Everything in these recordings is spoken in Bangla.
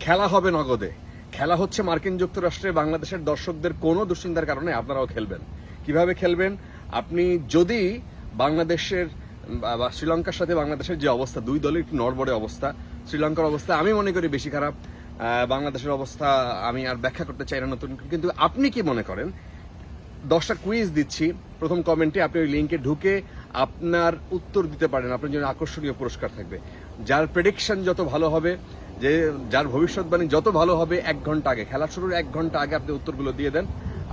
খেলা হবে নগদে। খেলা হচ্ছে মার্কিন যুক্তরাষ্ট্রে বাংলাদেশের দর্শকদের কোনো দুশ্চিন্তার কারণে আপনারাও খেলবেন। কীভাবে খেলবেন? আপনি যদি বাংলাদেশের, বা- শ্রীলঙ্কার সাথে বাংলাদেশের যে অবস্থা, দুই দলের একটু নড়বড়ে অবস্থা, শ্রীলঙ্কার অবস্থা আমি মনে করি বেশি খারাপ বাংলাদেশের অবস্থা আমি আর ব্যাখ্যা করতে চাই না নতুন কিন্তু আপনি কি মনে করেন? দশটা কুইজ দিচ্ছি, প্রথম কমেন্টে আপনি ওই লিঙ্কে ঢুকে আপনার উত্তর দিতে পারেন, আপনার জন্য আকর্ষণীয় পুরস্কার থাকবে। যার প্রেডিকশন যত ভালো হবে যে যার ভবিষ্যৎবাণী যত ভালো হবে, এক ঘণ্টা আগে, খেলা শুরুর এক ঘণ্টা আগে আপনি উত্তরগুলো দিয়ে দেন।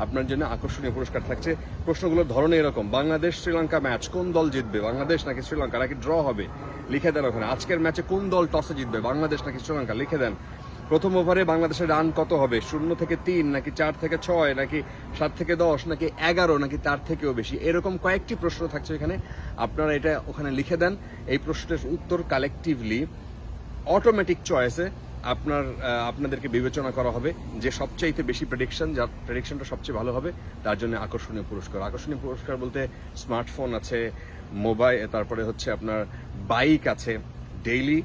আপনার জন্য আকর্ষণীয় পুরস্কার থাকছে। প্রশ্নগুলোর ধরনে এরকম, বাংলাদেশ শ্রীলঙ্কা ম্যাচ কোন দল জিতবে? বাংলাদেশ নাকি শ্রীলঙ্কা? নাকি ড্র হবে? লিখে দেন ওখানে, আজকের ম্যাচে কোন দল টসে জিতবে? বাংলাদেশ নাকি শ্রীলঙ্কা? লিখে দেন, প্রথম ওভারে বাংলাদেশের রান কত হবে? শূন্য থেকে তিন, নাকি চার থেকে ছয়, নাকি সাত থেকে দশ, নাকি এগারো, নাকি তার থেকেও বেশি? এরকম কয়েকটি প্রশ্ন থাকছে এখানে। আপনারা এটা ওখানে লিখে দেন। এই প্রশ্নের উত্তর কালেকটিভলি অটোমেটিক চয়েসে আপনার আপনাদেরকে বিবেচনা করা হবে যে সবচাইতে বেশি প্রেডিকশন যার প্রেডিকশনটা সবচেয়ে ভালো হবে, তার জন্য আকর্ষণীয় পুরস্কার। আকর্ষণীয় পুরস্কার বলতে স্মার্টফোন আছে মোবাইল তারপরে হচ্ছে আপনার বাইক আছে ডেইলি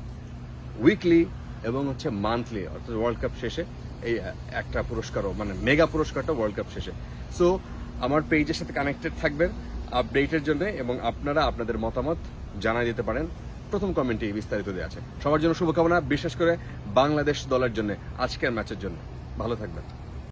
উইকলি এবং হচ্ছে মান্থলি অর্থাৎ ওয়ার্ল্ড কাপ শেষে এই একটা পুরস্কারও মানে মেগা পুরস্কারটা ওয়ার্ল্ড কাপ শেষে। সো আমার পেজের সাথে কানেক্টেড থাকবেন আপডেটের জন্য এবং আপনারা আপনাদের মতামত জানাই দিতে পারেন। প্রথম কমেন্টে বিস্তারিত দেওয়া আছে। সবার জন্য শুভকামনা, বিশেষ করে বাংলাদেশ দলের জন্য, আজকের ম্যাচের জন্য। ভালো থাকবেন।